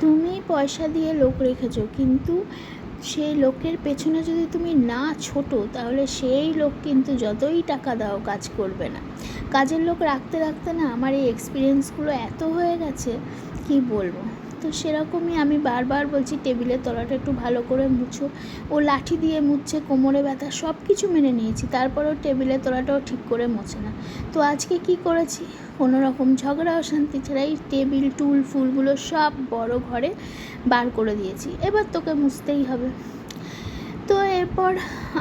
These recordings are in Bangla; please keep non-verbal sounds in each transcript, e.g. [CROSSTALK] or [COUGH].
তুমি পয়সা দিয়ে লোক রেখেছো, কিন্তু সেই লোকের পেছনে যদি তুমি না ছোটো, তাহলে সেই লোক কিন্তু যতই টাকা দাও কাজ করবে না। কাজের লোক রাখতে রাখতে না আমার এই এক্সপিরিয়েন্সগুলো এত হয়ে গেছে, কি বলব? তো সেরকমই আমি বারবার বলছি টেবিলের তলাটা একটু ভালো করে মুছো। ও লাঠি দিয়ে মুছছে কোমরে ব্যথা সব কিছু মেনে নিয়েছি। তারপরেও টেবিলের তলাটাও ঠিক করে মোছে না। তো আজকে কি করেছি? কোনো রকম ঝগড়া, অশান্তি ছাড়াই টেবিল, টুল, ফুলগুলো সব বড় ঘরে বার করে দিয়েছি। এবার তোকে মুছতেই হবে। তো এরপর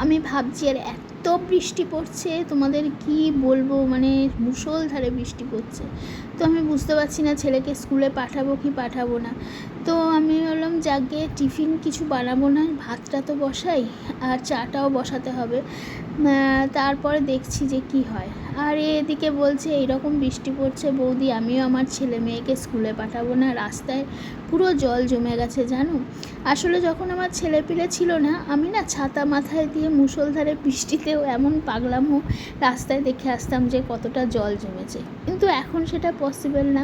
আমি ভাবছি, আর এত বৃষ্টি পড়ছে, তোমাদের কি বলব? মানে মুষলধারে বৃষ্টি পড়ছে। তো আমি বুঝতে পারছি না, ছেলেকে স্কুলে পাঠাবো কি পাঠাবো না। তো আমি বললাম যাকে টিফিন কিছু বানাবো না, ভাতটা তো বসাই, আর চাটাও বসাতে হবে। তারপরে দেখছি যে কি হয়। আর এদিকে বলছে, এইরকম বৃষ্টি পড়ছে বৌদি, আমিও আমার ছেলে মেয়েকে স্কুলে পাঠাবো না, রাস্তায় পুরো জল জমে গেছে, জানো? আসলে যখন আমার ছেলে পিলে ছিল না, আমি না ছাতা মাথায় দিয়ে মুষলধারে বৃষ্টিতেও এমন পাগলামো রাস্তায় দেখে আসতাম যে কতটা জল জমেছে। কিন্তু এখন সেটা পসিবল না।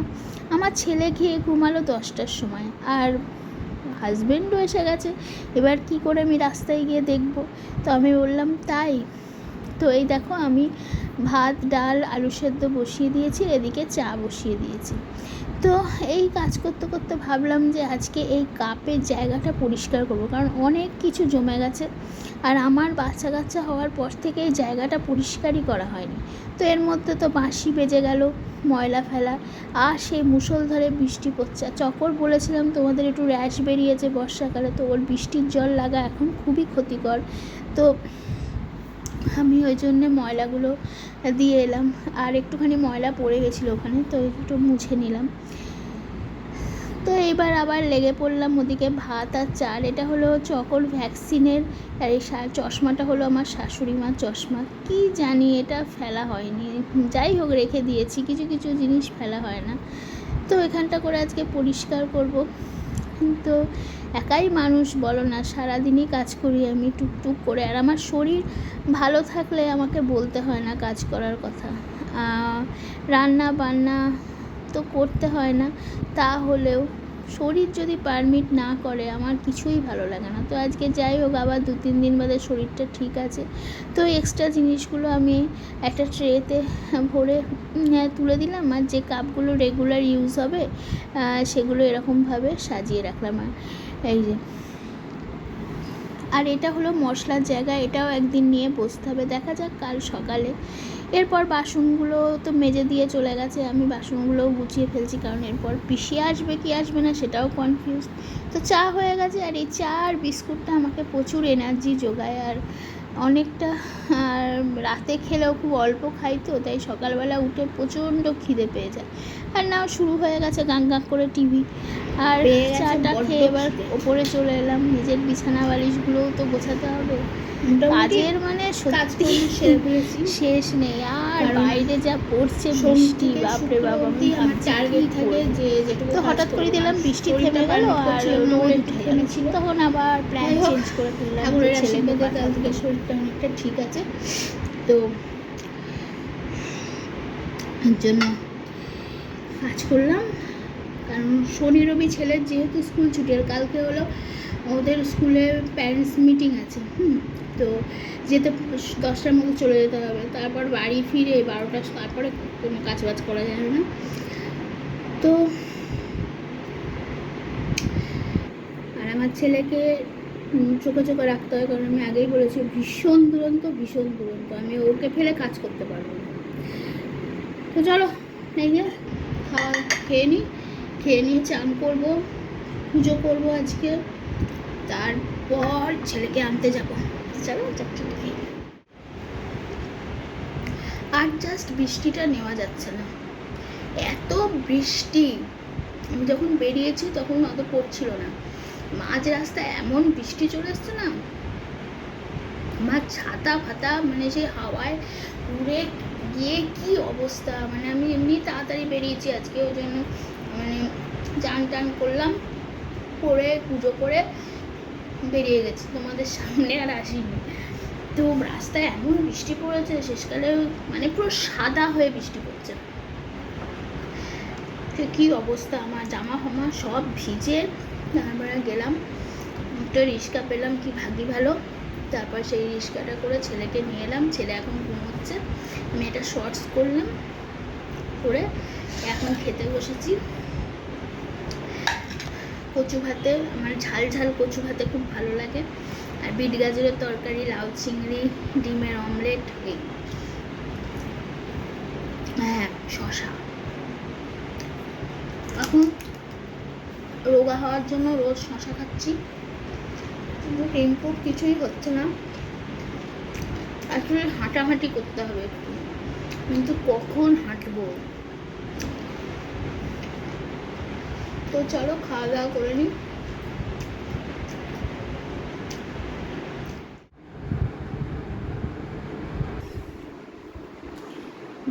আমার ছেলে খেয়ে ঘুমালো দশটার সময়। আর হাজবেন্ডও এসে গেছে। এবার কি করে আমি রাস্তায় গিয়ে দেখব? তো আমি বললাম, তাই। তো এই দেখো, আমি ভাত, ডাল, আলু সেদ্ধ বসিয়ে দিয়েছি, এদিকে চা বসিয়ে দিয়েছি। তো এই কাজ করতে করতে ভাবলাম যে আজকে এই কাপের জায়গাটা পরিষ্কার করব, কারণ অনেক কিছু জমে গেছে। আর আমার বাচ্চা কাচ্চা হওয়ার পর থেকে এই জায়গাটা পরিষ্কারই করা হয়নি। তো এর মধ্যে তো বাঁশি বেজে গেল, ময়লা ফেলা, আর সেই মুষলধারে বৃষ্টি পড়ছে। চকর বলেছিলাম, তোমাদের একটু র্যাশ বেরিয়েছে বর্ষাকালে, তো ওর বৃষ্টির জল লাগা এখন খুবই ক্ষতিকর। তো আমি ওই জন্যে ময়লাগুলো দিয়ে এলাম। আর একটুখানি ময়লা পড়ে গেছিল ওখানে, তো একটু মুছে নিলাম। তো এবার আবার লেগে পড়লাম ওদিকে ভাত আর চাল। এটা হলো চকর ভ্যাকসিনের, আর এই চশমাটা হলো আমার শাশুড়ি মার চশমা। কি জানি এটা ফেলা হয়নি। যাই হোক, রেখে দিয়েছি। কিছু কিছু জিনিস ফেলা হয় না। তো এখানটা করে আজকে পরিষ্কার করব। তো একাই মানুষ, বলো না, সারাদিনই কাজ করি আমি টুকটুক করে। আর আমার শরীর ভালো থাকলে আমাকে বলতে হয় না কাজ করার কথা। রান্না বান্না তো করতে হয় না, তাহলেও শরীর যদি পারমিট না করে আমার কিছুই ভালো লাগে না। তো আজকে যাই হোক আবার দু তিন দিন বাদে শরীরটা ঠিক আছে। তো এক্সট্রা জিনিসগুলো আমি একটা ট্রেতে ভরে হ্যাঁ, তুলে দিলাম। আর যে কাপগুলো রেগুলার ইউজ হবে সেগুলো এরকমভাবে সাজিয়ে রাখলাম আর। এই যে। আর এটা হলো মশলার জায়গা এটাও একদিন নিয়ে বসতে হবে। দেখা যাক কাল সকালে এরপর বাসনগুলো তো মেজে দিয়ে চলে গেছে আমি বাসনগুলোও গুছিয়ে ফেলছি কারণ এরপর পিসি আসবে কি আসবে না সেটাও কনফিউজ তো চা হয়ে গেছে আর এই চা আর বিস্কুটটা আমাকে প্রচুর এনার্জি যোগায় আর অনেকটা আর রাতে খেলেও খুব অল্প খাই তো তাই সকালবেলা উঠে প্রচণ্ড খিদে পেয়ে যায়। আর নাও শুরু হয়ে গেছে গান গান করে টিভি। আর চাটা খেয়ে এবার। ওপরে চলে এলাম নিজের বিছানা বালিশগুলোও তো গোছাতে হবে। কাজের মানে সত্যি শেষ নেই আর বাইরে যা পড়ছে বৃষ্টি বাপরে বাবা আমার টার্গেট থাকে যে যেটুকু তো হঠাৎ করে দিলাম বৃষ্টি থেমে গেল আর রোদ উঠে গেল তখন আবার প্ল্যান চেঞ্জ করে ফেললাম ঠাকুরের কাল থেকে শরীরটা অনেকটা ঠিক আছে। তো এর জন্য কাজ করলাম। কারণ শনি রবি ছেলের যেহেতু স্কুল ছুটি আর কালকে হলো ওদের স্কুলে প্যারেন্টস মিটিং আছে হুম? তো যেতে দশটার মধ্যে চলে যেতে হবে। তারপর বাড়ি ফিরে বারোটা, তারপরে কোনো কাজ বাজ করা যাবে না। তো আর আমার ছেলেকে চোখে চোখে রাখতে হয়, কারণ আমি আগেই বলেছি, ভীষণ দুরন্ত ভীষণ দুরন্ত। আমি ওকে ফেলে কাজ করতে পারব না। তো চলো, এই খাওয়া খেয়ে নিই খেয়ে নিয়ে চান করব, পুজো করব আজকে। তারপর ছেলেকে আনতে যাব। চলো চারটে দেখি। আর জাস্ট বৃষ্টিটা নেওয়া যাচ্ছে না। এত বৃষ্টি। আমি যখন বেরিয়েছি তখন অত পড়ছিল না। মাঝ রাস্তায় এমন বৃষ্টি চলে এসছে না, আমার ছাতা ফাতা মানে সেই হাওয়ায় উড়ে গিয়ে কি অবস্থা? মানে আমি এমনি তাড়াতাড়ি বেরিয়েছি আজকে, ওই জন্য মানে চান টান করলাম, করে পুজো করে বেরিয়ে গেছি, তোমাদের সামনে আর আসিনি। তো রাস্তায় এমন বৃষ্টি পড়েছে, শেষকালে মানে পুরো সাদা হয়ে বৃষ্টি পড়ছে। তো কী অবস্থা? আমার জামা ফামা সব ভিজে, তারপরে গেলাম, একটা রিক্সা পেলাম, কি ভাগ্যি ভালো। তারপর সেই রিক্সাটা করে ছেলেকে নিয়ে এলাম, ছেলে এখন ঘুমোচ্ছে। আমি এটা শর্টস করলাম করে এখন খেতে বসেছি। কচু ভাতে, আমার ঝাল ঝাল কচু ভাতে খুব ভালো লাগে। আর বিট গাজরের তরকারি, লাউ চিংড়ি, ডিমের অমলেট, এই। হ্যাঁ শশা এখন রোগা হওয়ার জন্য রোজ শশা খাচ্ছি। কিন্তু ইনপুট কিছুই হচ্ছে না। আসলে হাঁটাহাঁটি করতে হবে একটু। কিন্তু কখন হাঁটবো? তো চলো, খাওয়া দাওয়া করে নিই।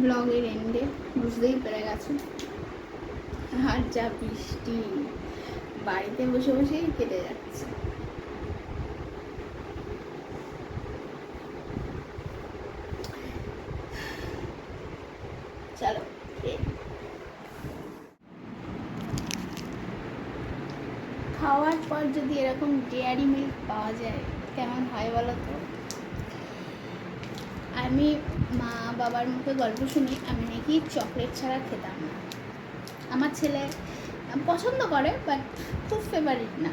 ব্লগের এন্ডে বুঝতেই পেরে গেছে। আর যা বৃষ্টি, বাড়িতে বসে বসেই কেটে যাচ্ছে চলো খেয়ে নিই। খাওয়ার পর যদি এরকম ডেয়ারি মিল্ক পাওয়া যায়, কেমন হয় বলো তো? আমি মা বাবার মুখে গল্প শুনি, আমি নাকি চকলেট ছাড়া খেতাম না। আমার ছেলে পছন্দ করে বাট খুব ফেভারিট না।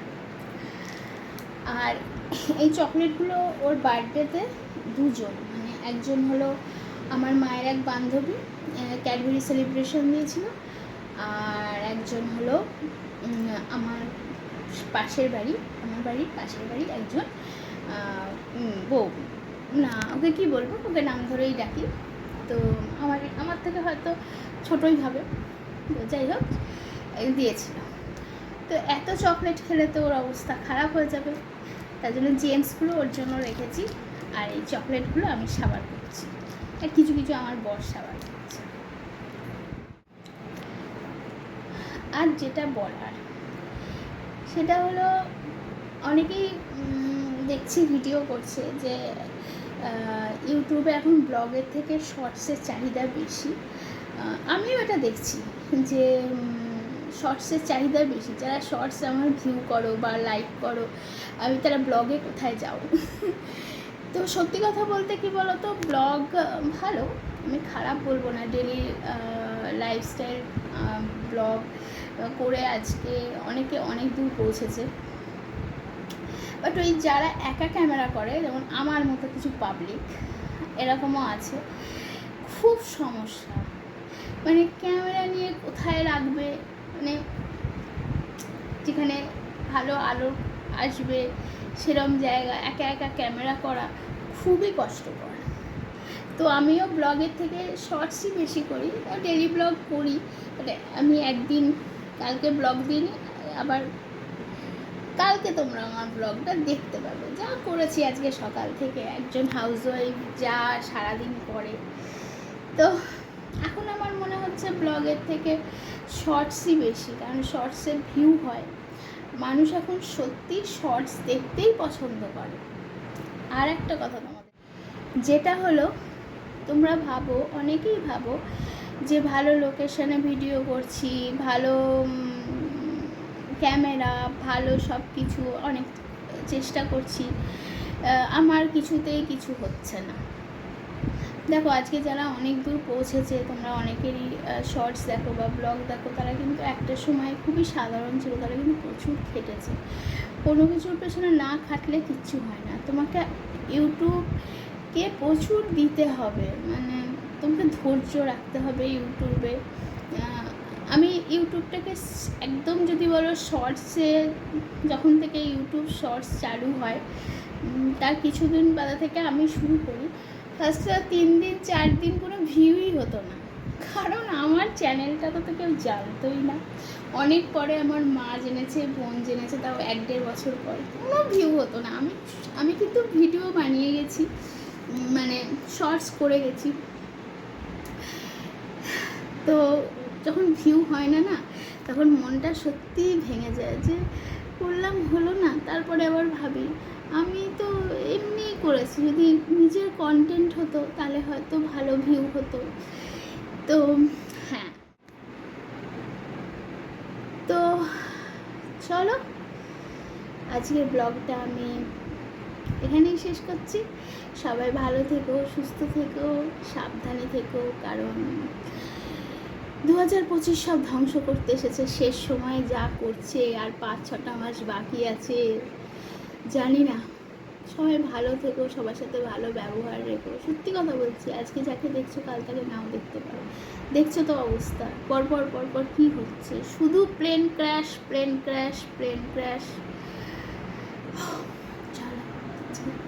আর এই চকলেটগুলো ওর বার্থডেতে দুজন মানে একজন হলো আমার মায়ের এক বান্ধবী ক্যাডবেরি সেলিব্রেশন দিয়েছিল, আর একজন হলো আমার পাশের বাড়ি, আমার বাড়ির পাশের বাড়ি একজন বউ। না, ওকে কি বলব? ওকে নাম ধরেই ডাকি। তো আমার আমার থেকে হয়তো ছোটোই হবে। যাই হোক দিয়েছিল। তো এত চকলেট খেলে তো ওর অবস্থা খারাপ হয়ে যাবে। তার জন্য জেমসগুলো ওর জন্য রেখেছি। আর এই চকলেটগুলো আমি সাবার করছি। আর কিছু কিছু আমার বর সাবার করছে। আর যেটা বলার সেটা হলো অনেকেই দেখছি ভিডিও করছে যে ইউটিউবে এখন ব্লগের থেকে শর্টসের চাহিদা বেশি। আমিও এটা দেখছি যে শর্টসের চাহিদা বেশি। যারা শর্টস আমার ভিউ করো বা লাইক করো, আমি তারা ব্লগে কোথায় যাও [LAUGHS] তো সত্যি কথা বলতে কি বলো তো ব্লগ ভালো, আমি খারাপ বলব না। ডেলি লাইফস্টাইল ব্লগ করে আজকে অনেকে অনেক দূর পৌঁছেছে। বাট ওই যারা একা ক্যামেরা করে, যেমন আমার মতো কিছু পাবলিক এরকমও আছে। খুব সমস্যা। মানে ক্যামেরা নিয়ে কোথায় রাখবে? মানে যেখানে ভালো আলো আসবে, সেরম জায়গা, একা একা ক্যামেরা করা খুবই কষ্টকর। তো আমিও ব্লগের থেকে শর্টসই বেশি করি ডেলি ব্লগ করি। মানে আমি একদিন, কালকে ব্লগ দিন, আবার কালকে তোমরা আমার ব্লগটা দেখতে পাবে। যা করেছি আজকে সকাল থেকে, একজন হাউসওয়াইফ যা সারাদিন করে। তো এখন আমার মনে হচ্ছে ব্লগের থেকে শর্টসই বেশি, কারণ শর্টসের ভিউ হয়। মানুষ এখন সত্যি শর্টস দেখতেই পছন্দ করে। আর একটা কথা তোমাদের, যেটা হলো তোমরা ভাবো, অনেকেই ভাবো যে ভালো লোকেশনে ভিডিও করছি, ভালো ক্যামেরা ভালো সব কিছু অনেক চেষ্টা করছি। আমার কিছুতেই কিছু হচ্ছে না। দেখো, আজকে যারা অনেক দূর পৌঁছেছে, তোমরা অনেকেরই শর্টস দেখো বা ব্লগ দেখো, তারা কিন্তু একটা সময় খুবই সাধারণ ছিল, তারা কিন্তু প্রচুর খেটেছে। কোনো কিছুর পেছনে না খাটলে কিচ্ছু হয় না। তোমাকে ইউটিউবকে প্রচুর দিতে হবে। মানে তোমাকে ধৈর্য রাখতে হবে ইউটিউবে আমি ইউটিউবটাকে একদম যদি বলো শর্টসে যখন থেকে ইউটিউব শর্টস চালু হয় তার কিছুদিন বাদা থেকে আমি শুরু করি। ফার্স্টে তিন দিন, চার দিন কোনো ভিউই হতো না। কারণ আমার চ্যানেলটা তো কেউ জানতোই না। অনেক পরে আমার মা জেনেছে, বোন জেনেছে, তাও এক দেড় বছর পর কোনো ভিউ হতো না। আমি আমি কিন্তু ভিডিও বানিয়ে গেছি। মানে শর্টস করে গেছি। তো যখন ভিউ হয় না না, তখন মনটা সত্যি ভেঙে যায় যে করলাম হলো না, তারপরে আবার ভাবি। আমি তো এমনিই করেছি, যদি নিজের কন্টেন্ট হতো, তাহলে হয়তো ভালো ভিউ হতো। তো হ্যাঁ। তো চলো, আজকের ব্লগটা আমি এখানেই শেষ করছি। সবাই ভালো থেকো, সুস্থ থেকো, সাবধানে থেকো, কারণ দু হাজার পঁচিশ সব ধ্বংস করতে এসেছে। শেষ সময় যা করছে আর পাঁচ ছটা মাস বাকি আছে, জানি না। সবাই ভালো থেকো, সবার সাথে ভালো ব্যবহার রেখো। সত্যি কথা বলছি, আজকে যাকে দেখছ কাল তাকে নাও দেখতে পারো। দেখছ তো অবস্থা, পরপর পরপর কী হচ্ছে? শুধু plane crash plane crash plane crash চলো